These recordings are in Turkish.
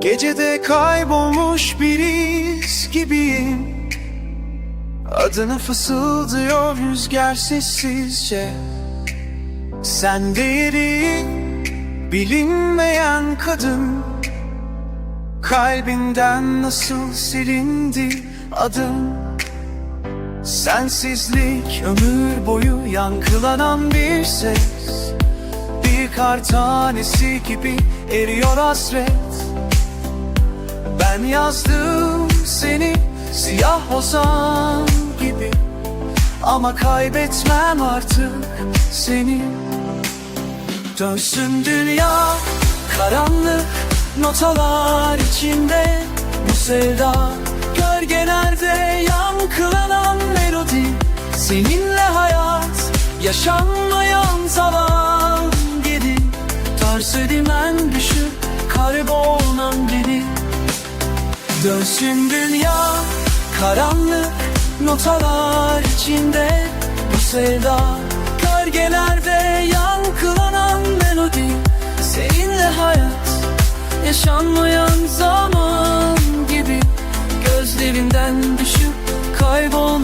Gecede kaybolmuş bir iz gibiyim. Adını fısıldıyor rüzgar sessizce. Sen değeri bilinmeyen kadın. Kalbinden nasıl silindi adın? Sensizlik ömür boyu yankılanan bir ses. Bir kar tanesi gibi eriyor hasret Ben yazdım seni siyah ozan gibi. Ama kaybetmem artık seni. Dönsün dünya karanlık notalar içinde. Bu sevda gölgelerde yankılanan melodi. Seninle hayat yaşanmayan zaman gibi. Ters edimen düşüp kaybolan biri Dönsün dünya karanlık notalar içinde. Bu sevda gölgelerde yankılanan melodi. Seninle hayat yaşanmayan zaman gibi. Gözlerinden düşüp kaybolmak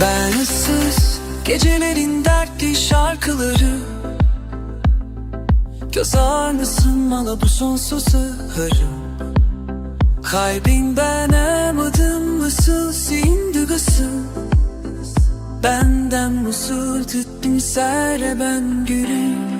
Ben ıssız gecelerin dertli şarkıları. Göz ağrısın mala bu sonsuz hırım Kalbin ben emadım nasıl sindigası Benden musul tuttum sere ben gülüm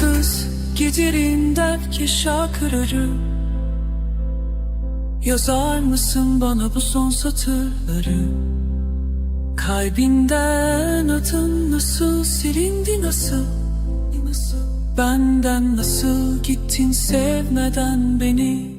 Kaygısız gecerin dertki şarkıları Yazar mısın bana bu son satırları? Kalbinden adın nasıl silindi? Nasıl? Benden nasıl gittin sevmeden beni?